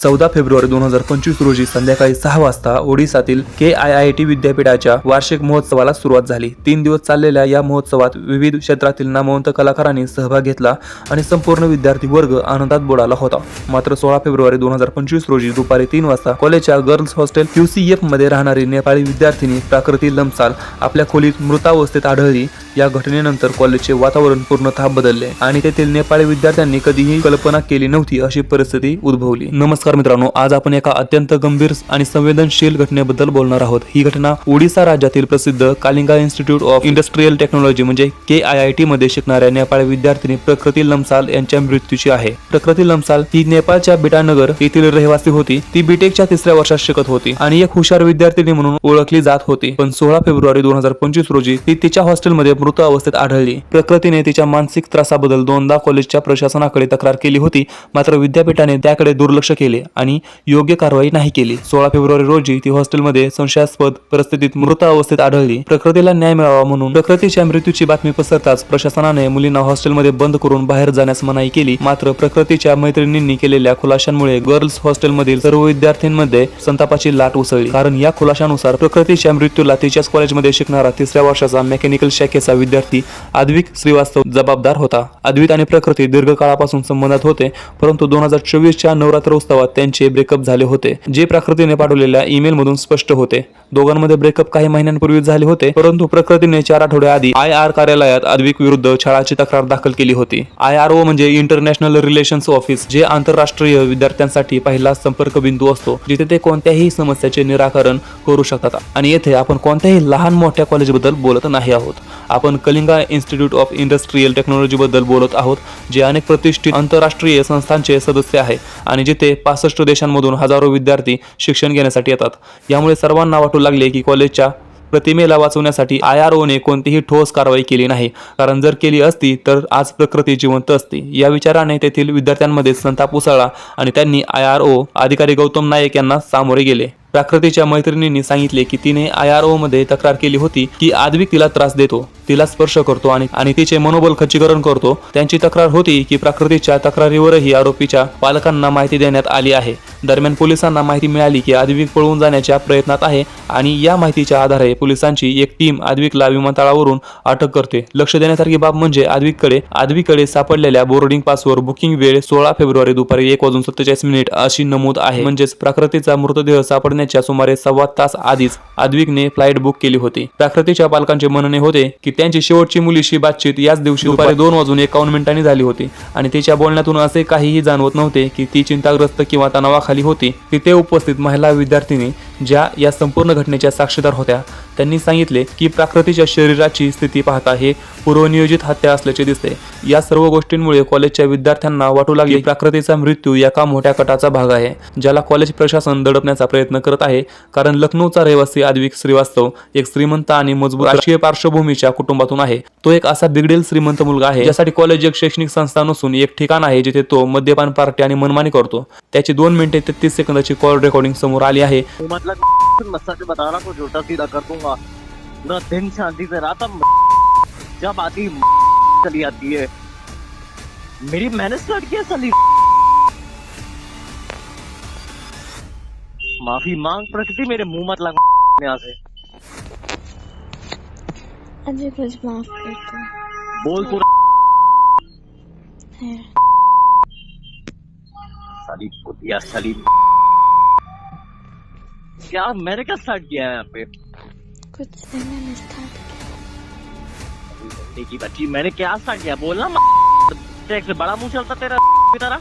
चौदा फेब्रुवारी दोन हजार पंचवीस रोजी संध्याकाळी सहा वाजता ओडिसातील के आय आय टी विद्यापीठाच्या वार्षिक महोत्सवाला सुरुवात झाली. तीन दिवस चाललेल्या या महोत्सवात विविध क्षेत्रातील नामवंत कलाकारांनी सहभाग घेतला आणि संपूर्ण विद्यार्थी वर्ग आनंदात बुडाला होता. मात्र सोळा फेब्रुवारी दोन हजार पंचवीस रोजी दुपारी तीन वाजता कॉलेजच्या गर्ल्स हॉस्टेल क्यूसीएफमध्ये राहणारी नेपाळी विद्यार्थिनी प्राकृती लमसाल आपल्या खोलीत मृतावस्थेत आढळली या घटनेनंतर कॉलेजचे वातावरण पूर्णतः बदलले आणि तेथील नेपाळी विद्यार्थ्यांनी कधीही कल्पना केली नव्हती अशी परिस्थिती उद्भवली. नमस्कार मित्रांनो आज आपण एका अत्यंत गंभीर आणि संवेदनशील घटनेबद्दल बोलणार आहोत. ही घटना ओडिसा राज्यातील प्रसिद्ध Kalinga institute of industrial technology म्हणजे के आय आय टी मध्ये शिकणाऱ्या नेपाळी विद्यार्थिनी प्रकृती लमसाल यांच्या मृत्यूची आहे. प्रकृती लमसाल ही नेपाळच्या बिटानगर येथील रहिवासी होती. ती बीटेकच्या तिसऱ्या वर्षात शिकत होती आणि एक हुशार विद्यार्थिनी म्हणून ओळखली जात होती. पण सोळा फेब्रुवारी दोन हजार पंचवीस रोजी ती तिच्या हॉस्टेलमध्ये मृत अवस्थेत आढळली. प्रकृतीने तिच्या मानसिक त्रासाबद्दल दोनदा कॉलेजच्या प्रशासनाकडे तक्रार केली होती मात्र विद्यापीठाने त्याकडे दुर्लक्ष केले आणि योग्य कारवाई नाही केली. सोळा फेब्रुवारी रोजी ती हॉस्टेलमध्ये संशयास्पद परिस्थितीत मृत अवस्थेत आढळली. प्रकृतीला न्याय मिळावा म्हणून प्रकृतीच्या मृत्यूची बातमी पसरताच प्रशासनाने मुलींना हॉस्टेलमध्ये बंद करून बाहेर जाण्यास मनाई केली. मात्र प्रकृतीच्या मैत्रिणींनी केलेल्या खुलाशांमुळे गर्ल्स हॉस्टेलमधील सर्व विद्यार्थ्यांमध्ये संतापाची लाट उसळली. कारण या खुलाशानुसार प्रकृतीच्या मृत्यूला तिच्याच कॉलेजमध्ये शिकणारा तिसऱ्या वर्षाचा मेकॅनिकल शाखेचा विद्यार्थी आद्विक श्रीवास्तव जबाबदार होता. आद्विक आणि प्रकृती दीर्घकाळापासून संबंधात होते परंतु दोन हजार चोवीसच्या नवरात्र उत्सवात त्यांचे ब्रेकअप झाले होते जे प्रकृतीने पाठवलेल्या ईमेल मधून स्पष्ट होते. दोघांमध्ये ब्रेकअप काही महिन्यांपूर्वी झाले होते परंतु प्रकृतीने चार आठवड्याआधी आय आर कार्यालयात आद्विक विरुद्ध छळाची तक्रार दाखल केली होती. आय आर ओ म्हणजे इंटरनॅशनल रिलेशन्स ऑफिस जे आंतरराष्ट्रीय विद्यार्थ्यांसाठी पहिला संपर्क बिंदू असतो जिथे ते कोणत्याही समस्याचे निराकरण करू शकतात. आणि येथे आपण कोणत्याही लहान मोठ्या कॉलेजबद्दल बोलत नाही आहोत. आपण Kalinga institute of industrial technology बद्दल बोलत आहोत जे अनेक प्रतिष्ठित आंतरराष्ट्रीय संस्थांचे सदस्य आहे आणि जिथे पासष्ट देशांमधून हजारो विद्यार्थी शिक्षण घेण्यासाठी येतात. यामुळे सर्वांना वाटू लागले की कॉलेजच्या प्रतिमेला वाचवण्यासाठी आय आर ओने कोणतीही ठोस कारवाई केली नाही. कारण जर केली असती तर आज प्रकृती जिवंत असती. या विचाराने तेथील विद्यार्थ्यांमध्ये संताप उसळला आणि त्यांनी आय आर ओ अधिकारी गौतम नायक यांना सामोरे गेले. प्राकृतीच्या मैत्रिणींनी सांगितले की तिने आय आर ओ मध्ये तक्रार केली होती की आदविक तिला त्रास देतो तिला स्पर्श करतो आणि आणि तिचे मनोबल खच्चीकरण करतो. त्यांची तक्रार होती की प्राकृतीच्या तक्रारीवरही आरोपीच्या पालकांना माहिती देण्यात आली आहे. दरम्यान पोलिसांना माहिती मिळाली की आदविक पळून जाण्याच्या प्रयत्नात आहे आणि या माहितीच्या आधारे पोलिसांची एक टीम आद्विकला विमानतळावरून अटक करते. लक्ष देण्यासारखी बाब म्हणजे आदविककडे आदविकडे सापडलेल्या बोर्डिंग पासवर बुकिंग वेळ सोळा फेब्रुवारी दुपारी एक वाजून सत्तेचाळीस मिनिट अशी नमूद आहे. म्हणजेच प्राकृतीचा मृतदेह सापडण्याच्या सुमारे सव्वा तास आधीच आद्विकने फ्लाईट बुक केली होती. प्राकृतीच्या पालकांचे म्हणणे होते की त्यांची शेवटची मुलीशी बातचीत याच दिवशी दुपारी दोन वाजून एकावन्न मिनिटांनी झाली होती आणि तिच्या बोलण्यातून असे काहीही जाणवत नव्हते की ती चिंताग्रस्त किंवा तणावाखाली होती. तिथे उपस्थित महिला विद्यार्थिनी ज्या या संपूर्ण घटनेच्या साक्षीदार होत्या त्यांनी सांगितले की प्राकृतीच्या शरीराची स्थिती पाहता हे पूर्वनियोजित हत्या असल्याचे दिसते. या सर्व गोष्टींमुळे कॉलेजच्या विद्यार्थ्यांना वाटू लागले प्राकृतीचा मृत्यू एका मोठ्या कटाचा भाग आहे ज्याला कॉलेज प्रशासन दडपण्याचा प्रयत्न करत आहे. कारण लखनौचा रहिवासी आदविक श्रीवास्तव एक श्रीमंत आणि मजबूत राजकीय पार्श्वभूमीच्या कुटुंबातून आहे. तो एक असा बिगडेल श्रीमंत मुलगा आहे ज्यासाठी कॉलेज एक शैक्षणिक संस्था नसून एक ठिकाण आहे जिथे तो मद्यपान पार्टी आणि मनमानी करतो. त्याची दोन मिनिटे तेहतीस सेकंदाची कॉल रेकॉर्डिंग समोर आली आहे. मतलब मैं सच बता रहा कुछ उल्टा सीधा कर दूँगा। पूरा दिन शांति से रहा था जब आती चली आती है। मेरी मेहनत स्टार्ट किया साली माफ़ी मांग प्रकृति मेरे मुँह मत लगा यहाँ से। अजय कुछ माफ़ कर दो। बोल तू। है। साली कुतिया साली क्या मैंने क्या स्टार्ट किया है यहाँ पे? कुछ नहीं मैंने स्टार्ट किया की बच्ची मैंने क्या स्टार्ट किया बोलना बड़ा मुँह चलता तेरा की तरह।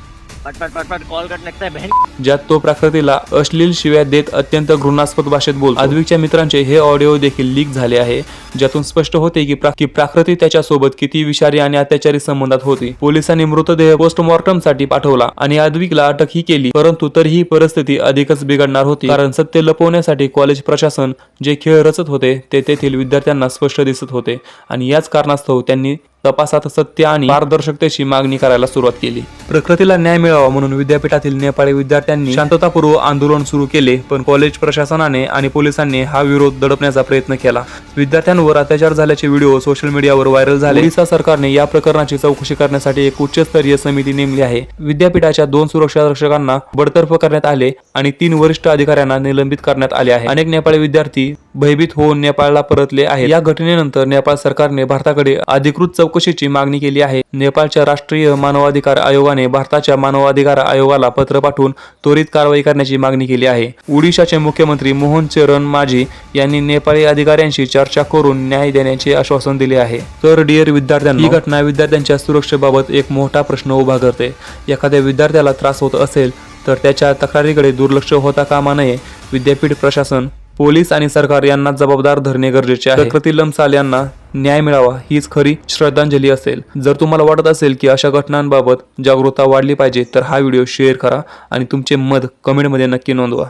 कॉल कट लगता है बहन। ज्यात तो प्रकृतीला अश्लील शिव्या देत अत्यंत घृणास्पद भाषेत बोलतो. अद्विकच्या मित्रांचे हे ऑडिओ देखील लीक झाले आहे ज्यातून स्पष्ट होते की की प्राकृती त्याच्यासोबत किती विषारी आणि अत्याचारी संबंधात होती. पोलिसांनी मृतदेह पोस्टमॉर्टमसाठी पाठवला आणि आद्वीकला अटक ही केली परंतु तरीही परिस्थिती अधिकच बिघडणार होती. कारण सत्य लपवण्यासाठी कॉलेज प्रशासन जे खेळ रचत होते ते तेथील विद्यार्थ्यांना स्पष्ट दिसत होते आणि याच कारणास्तव त्यांनी तपासात सत्य आणि पारदर्शकतेची मागणी करायला सुरुवात केली. प्रकृतीला न्याय मिळावा म्हणून विद्यापीठातील नेपाळी विद्यार्थ्यांनी शांततापूर्व आंदोलन सुरू केले पण कॉलेज प्रशासनाने आणि पोलिसांनी हा विरोध दडपण्याचा प्रयत्न केला. विद्यार्थ्यांवर अत्याचार झाल्याचे व्हिडिओ सोशल मीडियावर व्हायरल झाले. ओडिशा सरकारने या प्रकरणाची चौकशी करण्यासाठी एक उच्चस्तरीय समिती नेमली आहे. विद्यापीठाच्या दोन सुरक्षा रक्षकांना बडतर्फ करण्यात आले आणि तीन वरिष्ठ अधिकाऱ्यांना निलंबित करण्यात आले आहे. अनेक नेपाळी विद्यार्थी भयभीत होऊन नेपाळला परतले आहेत. या घटनेनंतर नेपाळ सरकारने भारताकडे अधिकृत चौकशीची मागणी केली आहे. नेपाळच्या राष्ट्रीय मानवाधिकार आयोगाने भारताच्या मानवाधिकार आयोगाला पत्र पाठवून त्वरित कारवाई करण्याची मागणी केली आहे. ओडिशाचे मुख्यमंत्री मोहन चरण माझी यांनी नेपाळी अधिकाऱ्यांशी चर्चा करून न्याय देण्याचे आश्वासन दिले आहे. तर डिअर विद्यार्थ्यांना ही घटना विद्यार्थ्यांच्या सुरक्षेबाबत एक मोठा प्रश्न उभा करते. एखाद्या विद्यार्थ्याला त्रास होत असेल तर त्याच्या तक्रारीकडे दुर्लक्ष होता कामा नये विद्यापीठ प्रशासन पोलीस आणि सरकार यांना जबाबदार धरणे गरजेचे आहे. तर लमसाल यांना न्याय मिळावा हीच खरी श्रद्धांजली असेल. जर तुम्हाला वाटत असेल की अशा घटनांबाबत जागरूकता वाढली पाहिजे तर हा व्हिडिओ शेअर करा आणि तुमचे मत कमेंटमध्ये नक्की नोंदवा.